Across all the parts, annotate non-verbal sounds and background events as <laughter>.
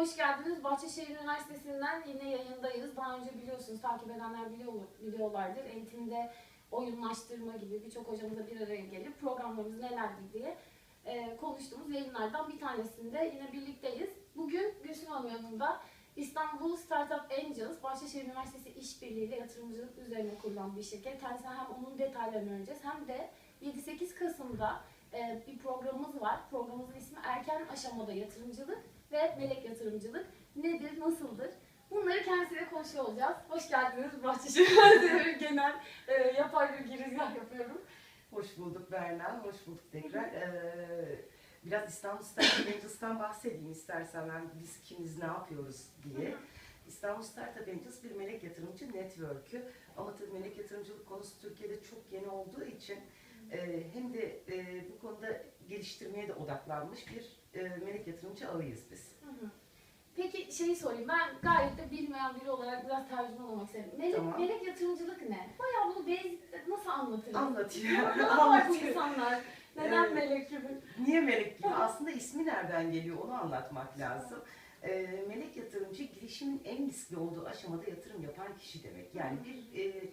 Hoş geldiniz. Bahçeşehir Üniversitesi'nden yine yayındayız. Daha önce biliyorsunuz, takip edenler biliyor, biliyorlardır. Eğitimde oyunlaştırma gibi birçok hocamızla bir araya gelip programlarımız nelerdir diye e, konuştuğumuz yayınlardan bir tanesinde yine birlikteyiz. Bugün Gülsüm Hanım yanında İstanbul Startup Angels, Bahçeşehir Üniversitesi İşbirliği ile yatırımcılık üzerine kurulan bir şirket. Kendisine hem onun detaylarını öğreneceğiz hem de 7-8 Kasım'da e, bir programımız var. Programımızın ismi Erken Aşamada Yatırımcılık ve Melek Yatırımcılık. Nedir, nasıldır? Bunları kendisiyle konuşuyor olacağız. Hoş geldiniz Bahçeşehir <laughs> genel e, yapay bir girizgah yapıyorum. Hoş bulduk Berna, hoş bulduk tekrar. Ee, biraz İstanbul Startup Angels'tan bahsedeyim istersen ben biz kimiz ne yapıyoruz diye. İstanbul Startup Angels bir melek yatırımcı network'ü ama tabii melek yatırımcılık konusu Türkiye'de çok yeni olduğu için e, hem de e, bu konuda geliştirmeye de odaklanmış bir e, melek yatırımcı ağıyız biz. Hı hı. Peki şeyi sorayım. Ben gayet de bilmeyen biri olarak biraz tercüman olmak isterim. Melek, Tamam. melek yatırımcılık ne? Bayağı bunu basic nasıl anlatırız? Anlatayım. Ne var bu insanlar? Neden Evet. melek gibi? Niye melek gibi? Aslında ismi nereden geliyor onu anlatmak lazım. Ee, melek yatırımcı girişimin en riskli olduğu aşamada yatırım yapan kişi demek. Yani bir e,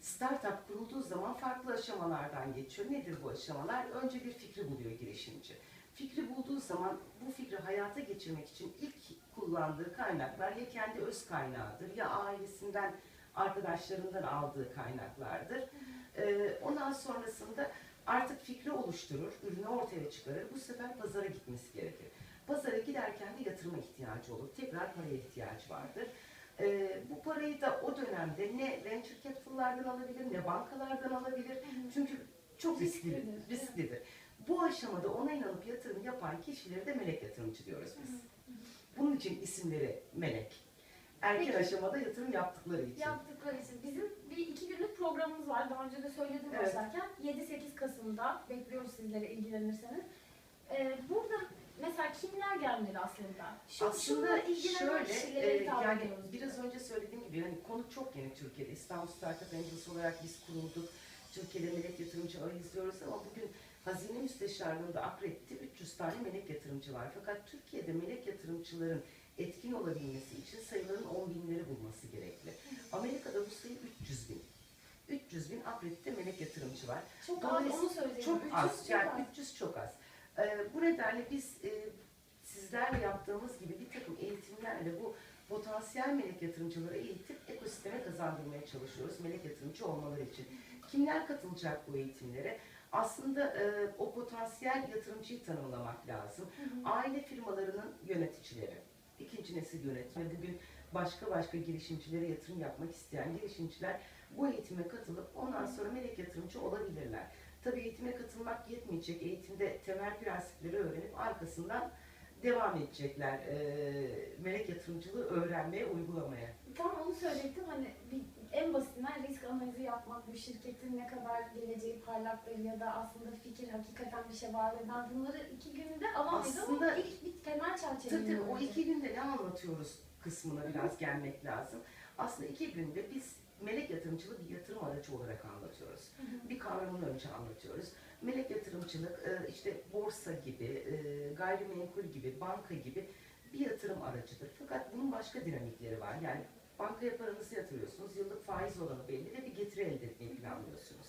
startup kurulduğu zaman farklı aşamalardan geçiyor. Nedir bu aşamalar? Önce bir fikri buluyor girişimci. Fikri bulduğu zaman bu fikri hayata geçirmek için ilk kullandığı kaynaklar ya kendi öz kaynağıdır ya ailesinden, arkadaşlarından aldığı kaynaklardır. Ee, ondan sonrasında artık fikri oluşturur, ürünü ortaya çıkarır. Bu sefer pazara gitmesi gerekir. Pazara giderken de yatırıma ihtiyacı olur. Tekrar paraya ihtiyacı vardır. Ee, bu parayı da o dönemde ne venture capital'lardan alabilir ne bankalardan alabilir. Çünkü çok riskli, Risklidir, risklidir. Bu aşamada ona inanıp yatırım yapan kişilere de melek yatırımcı diyoruz biz. Bunun için isimleri melek. Erken Peki. aşamada yatırım yaptıkları için. Yaptıkları için. Bizim bir iki günlük programımız var. Daha önce de söyledim Evet. başlarken. 7-8 Kasım'da bekliyoruz sizlere ilgilenirseniz. Ee, burada mesela kimler gelmeli aslında? Şu, Aslında şöyle, e, yani biraz önce söylediğim gibi hani konu çok yeni Türkiye'de. İstanbul Startup Angels olarak biz kurulduk. Türkiye'de melek yatırımcı izliyoruz ama bugün Hazine Müsteşarlığı'nda Akredit'te 300 tane melek yatırımcı var. Fakat Türkiye'de melek yatırımcıların etkin olabilmesi için sayıların 10 binleri bulması gerekli. Amerika'da bu sayı 300 bin. 300 bin Akredit'te melek yatırımcı var. Çok az onu söyleyeyim. Çok 300 az, çok yani az. 300 çok az. Ee, bu nedenle biz e, sizlerle yaptığımız gibi bir takım eğitimlerle bu potansiyel melek yatırımcıları eğitip ekosisteme kazandırmaya çalışıyoruz melek yatırımcı olmaları için. Kimler katılacak bu eğitimlere? Aslında e, o potansiyel yatırımcıyı tanımlamak lazım. Hı hı. Aile firmalarının yöneticileri, ikinci nesil yönetimi, bugün başka başka girişimcilere yatırım yapmak isteyen girişimciler bu eğitime katılıp ondan sonra melek yatırımcı olabilirler. Tabii eğitime katılmak yetmeyecek. Eğitimde temel prensipleri öğrenip arkasından devam edecekler. Ee, melek yatırımcılığı öğrenmeye, uygulamaya. Tam onu söyleyecektim hani bir, en basitinden risk analizi yapmak, bu şirketin ne kadar geleceği parlaktır ya da aslında fikir hakikaten bir şey var ben bunları iki günde ama Aslında- ilk bir temel çerçeve. Tabii tabii o iki günde ne anlatıyoruz kısmına biraz gelmek lazım. Aslında iki günde biz melek yatırımcılığı bir yatırım aracı olarak anlatıyoruz. bir kavramını önce anlatıyoruz. Melek yatırımcılık e, işte borsa gibi, e, gayrimenkul gibi, banka gibi bir yatırım aracıdır. Fakat bunun başka dinamikleri var. Yani bankaya paranızı yatırıyorsunuz, yıllık faiz oranı belli ve bir getiri elde etmeyi planlıyorsunuz.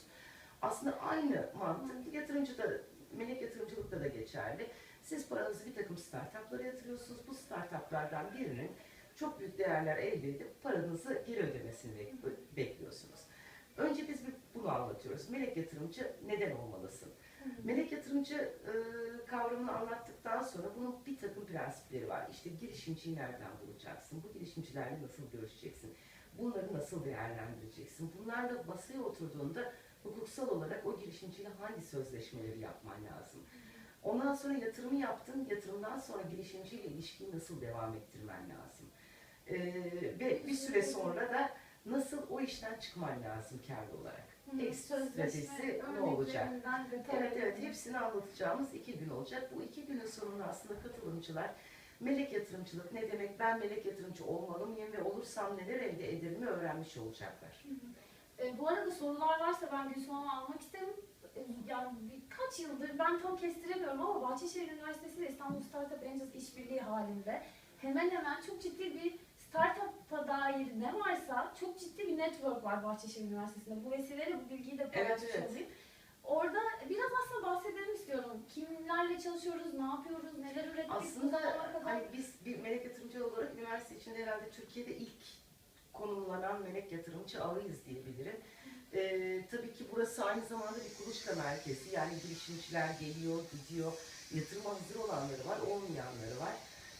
Aslında aynı mantık yatırımcıda, melek yatırımcılıkta da geçerli. Siz paranızı bir takım startuplara yatırıyorsunuz. Bu startuplardan birinin çok büyük değerler elde edip paranızı geri ödemesini bek- bekliyorsunuz. Önce biz bunu anlatıyoruz. Melek yatırımcı neden olmalısın? Melek yatırımcı e, kavramını anlattıktan sonra bunun bir takım prensipleri var. İşte girişimciyi nereden bulacaksın? Bu girişimcilerle nasıl görüşeceksin? Bunları nasıl değerlendireceksin? Bunlarla masaya oturduğunda hukuksal olarak o girişimciyle hangi sözleşmeleri yapman lazım? Ondan sonra yatırımı yaptın, yatırımdan sonra girişimciyle ilişkiyi nasıl devam ettirmen lazım? E, ve bir süre sonra da nasıl o işten çıkman lazım karlı olarak? Hı, stratejisi ne olacak? Evet evet hepsini anlatacağımız iki gün olacak. Bu iki günün sonunda aslında katılımcılar melek yatırımcılık ne demek, ben melek yatırımcı olmalı mıyım ve olursam neler elde ederimi öğrenmiş olacaklar. E, bu arada sorular varsa ben Gülsüm almak isterim. E, yani birkaç yıldır ben tam kestiremiyorum ama Bahçeşehir Üniversitesi ile İstanbul Startup Angels işbirliği halinde hemen hemen çok ciddi bir startup'a dair ne varsa çok ciddi bir network var Bahçeşehir Üniversitesi'nde. Bu vesileyle bu bilgiyi de paylaşmış evet. olayım. Orada biraz aslında bahsedelim istiyorum. Kimlerle çalışıyoruz, ne yapıyoruz, neler ürettik Aslında kadar. hani biz bir melek yatırımcı olarak üniversite içinde herhalde Türkiye'de ilk konumlanan melek yatırımcı ağıyız diyebilirim. Ee, tabii ki burası aynı zamanda bir kuluçka merkezi. Yani girişimciler geliyor, gidiyor. Yatırıma hazır olanları var, olmayanları var.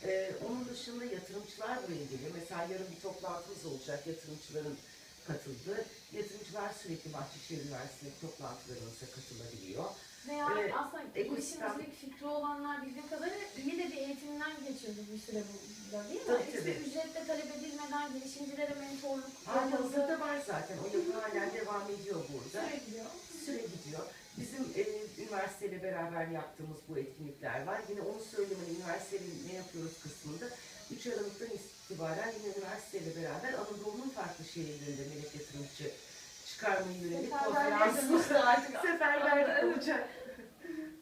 Ee, onun dışında yatırımcılar buraya geliyor. Mesela yarın bir toplantımız olacak yatırımcıların katıldığı. Yatırımcılar sürekli Bahçeşehir Üniversitesi'ndeki toplantılarımıza katılabiliyor. Veya Evet, aslında ekosistem- girişimcilik fikri olanlar bildiğim kadarıyla iyi de bir eğitimden geçiyordu bir süre burada değil mi? Tabii, Hiçbir tabii. ücretle talep edilmeden girişimcilere mentorluk Hali hazırda var zaten. O yapı halen üniversiteyle beraber yaptığımız bu etkinlikler var. Yine onu söylemenin üniversitenin ne yapıyoruz kısmında 3 Aralık'tan itibaren yine üniversiteyle beraber Anadolu'nun farklı şehirlerinde melek yatırımcı çıkarmayı yönelik Seferberliğe konferans dönüştü artık. <laughs> seferberlik olacak.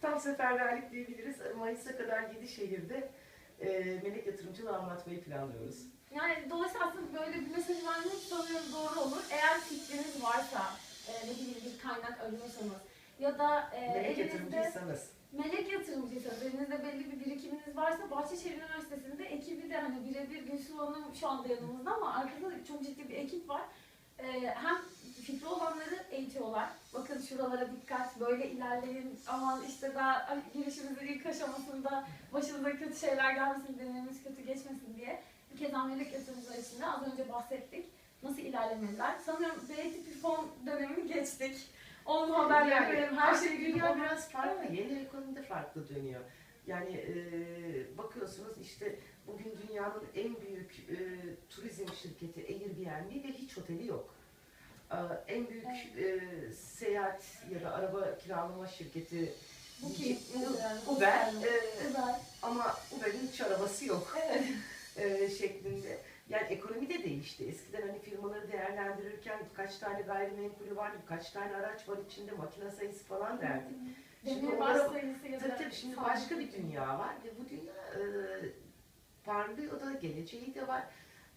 Tam seferberlik diyebiliriz. Mayıs'a kadar 7 şehirde e, melek yatırımcılığı anlatmayı planlıyoruz. Yani dolayısıyla aslında böyle bir mesaj vermek sanıyorum doğru olur. Eğer fikriniz varsa, e, ne bileyim bir kaynak arıyorsanız ya da e, Melek yatırımcıysanız melek yatırımcıysanız, elinizde belli bir birikiminiz varsa Bahçeşehir Üniversitesi'nde ekibi de hani birebir Gülsüm Hanım şu anda yanımızda ama arkada da çok ciddi bir ekip var. E, hem fikri olanları eğitiyorlar. Bakın şuralara dikkat, böyle ilerleyin. Aman işte daha girişimizin ilk aşamasında başınıza kötü şeyler gelmesin, deneyimimiz kötü geçmesin diye. Bir kez hamilelik yatırımcılar için de az önce bahsettik. Nasıl ilerlemeliler? Sanıyorum B tipi fon dönemini geçtik. Onun haberleri Yani verelim, her şeyi dünya biraz farklı. Yeni ekonomide farklı dönüyor. Yani e, bakıyorsunuz işte bugün dünyanın en büyük e, turizm şirketi Airbnb ve hiç oteli yok. E, en büyük e, seyahat ya da araba kiralama şirketi Bu Uber. Uber. E, Uber. ama değerlendirirken kaç tane gayrimenkulü var, kaç tane araç var içinde, makine sayısı falan derdik. Şimdi onlara- Tabii tabii şimdi başka bir dünya var ve bu dünya e, parlıyor da geleceği de var.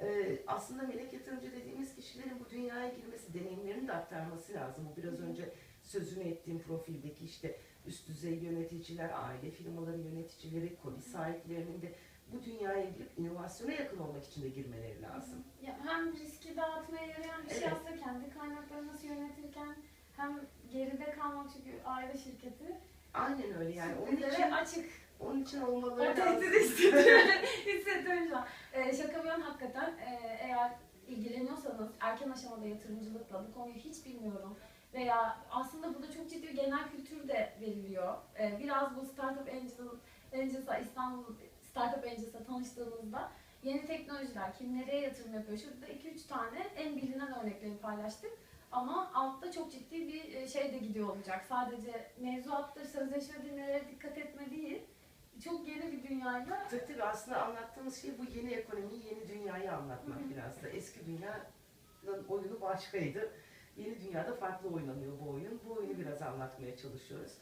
E, aslında melek yatırımcı dediğimiz kişilerin bu dünyaya girmesi, deneyimlerini de aktarması lazım. Bu biraz önce sözünü ettiğim profildeki işte üst düzey yöneticiler, aile firmaları yöneticileri, koli sahiplerinin de bu dünyaya girip inovasyona yakın olmak için de girmeleri lazım. Ya hem riski dağıtmaya yarayan bir şey Evet. aslında kendi kaynakları nasıl yönetirken hem geride kalmak çünkü aile şirketi. Aynen öyle yani. Onun için, açık. onun için O olmaları tehdit lazım. <laughs> hissediyorum. hissediyorum şu an. Ee, şaka bir yana hakikaten e, eğer ilgileniyorsanız erken aşamada yatırımcılıkla bu konuyu hiç bilmiyorum veya aslında burada çok ciddi genel kültür de veriliyor. Ee, biraz bu Startup Angel, Angels'a İstanbul Startup Angels'a tanıştığınızda yeni teknolojiler, kim nereye yatırım yapıyor? Şurada 2-3 tane en bilinen örnekleri paylaştık. Ama altta çok ciddi bir e, şey de gidiyor olacak. Sadece mevzuattır, sözleşmedir, nelere dikkat etme değil. Çok yeni bir dünyayla Tabii tabii aslında anlattığımız şey bu yeni ekonomiyi, yeni dünyayı anlatmak Hı hı. biraz da. Eski dünyanın oyunu başkaydı. Yeni dünyada farklı oynanıyor bu oyun. Bu oyunu biraz anlatmaya çalışıyoruz.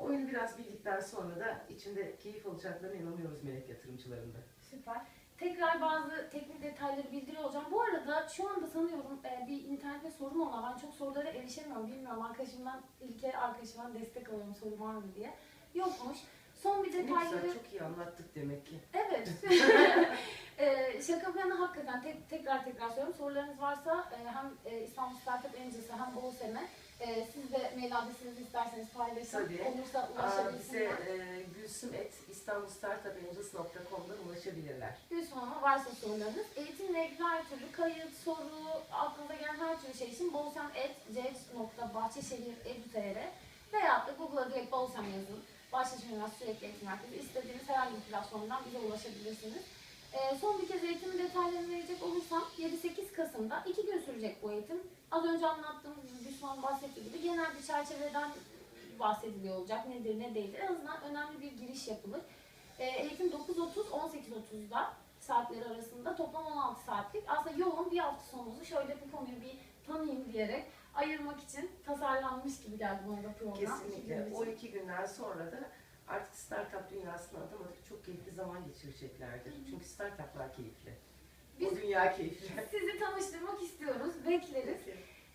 Oyunu biraz bildikten sonra da içinde keyif alacaklarına inanıyoruz melek yatırımcılarında. süper. Tekrar bazı teknik detayları bildiriyor olacağım. Bu arada şu anda sanıyorum e, bir internette sorun olan, ben çok sorulara erişemiyorum. Bilmiyorum arkadaşımdan, İlker arkadaşımdan destek alıyorum soru var mı diye. Yokmuş. Son bir Ne detayları... güzel, çok iyi anlattık demek ki. Evet. ee, <laughs> şaka yana hakikaten tek, tekrar tekrar söylüyorum. Sorularınız varsa e, hem e, İstanbul Startup Angels'a hem BOSEM'e e, siz de mail adresinizi isterseniz paylaşın. Tabii. Olursa Aa, bize e, gülsüm et istanbulstartupangels.com'dan ulaşabilirler. Gülsüm Hanım'a varsa sorularınız. Eğitimle ilgili her türlü kayıt, soru, aklınıza gelen her türlü şey için bolsem.cev.bahçeşehir.edu.tr veya da Google'a direkt Bolsem yazın. Bahçeşehir Üniversitesi Sürekli Eğitim Merkezi. İstediğiniz herhangi bir platformdan bize ulaşabilirsiniz. Ee, son bir kez eğitimin detaylarını verecek olursam 7-8 Kasım'da 2 gün sürecek bu eğitim. Az önce anlattığımız gibi Düşman bahsettiği gibi genel bir çerçeveden bahsediliyor olacak. Nedir ne değildir. En azından önemli bir giriş yapılır. Ee, eğitim 9.30-18.30'da saatleri arasında toplam 16 saatlik. Aslında yoğun bir hafta sonunuzu şöyle bu konuyu bir tanıyayım diyerek ayırmak için tasarlanmış gibi geldi bana da program. Kesinlikle. O iki günden sonra da Artık startup dünyasına adım atıp çok keyifli zaman geçireceklerdir. Çünkü startuplar keyifli. Biz- o dünya keyifli. <laughs> Sizi tanıştırmak istiyoruz. Bekleriz.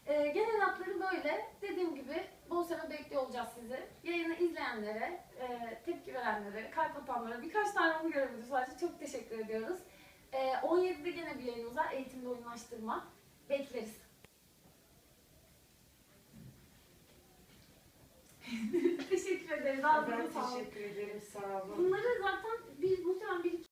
Ee, genel hatları böyle. Dediğim gibi bol sene bekliyor olacağız sizi. Yayını izleyenlere, e, tepki verenlere, kalp atanlara birkaç tane onu görebiliriz sadece. Çok teşekkür ediyoruz. Ee, 17'de gene bir yayınımız var. Eğitimde oyunlaştırma. Bekleriz. <laughs> teşekkür ederim. Daha Ben sağ teşekkür ederim. Sağ olun. Bunları zaten bir, muhtemelen bir iki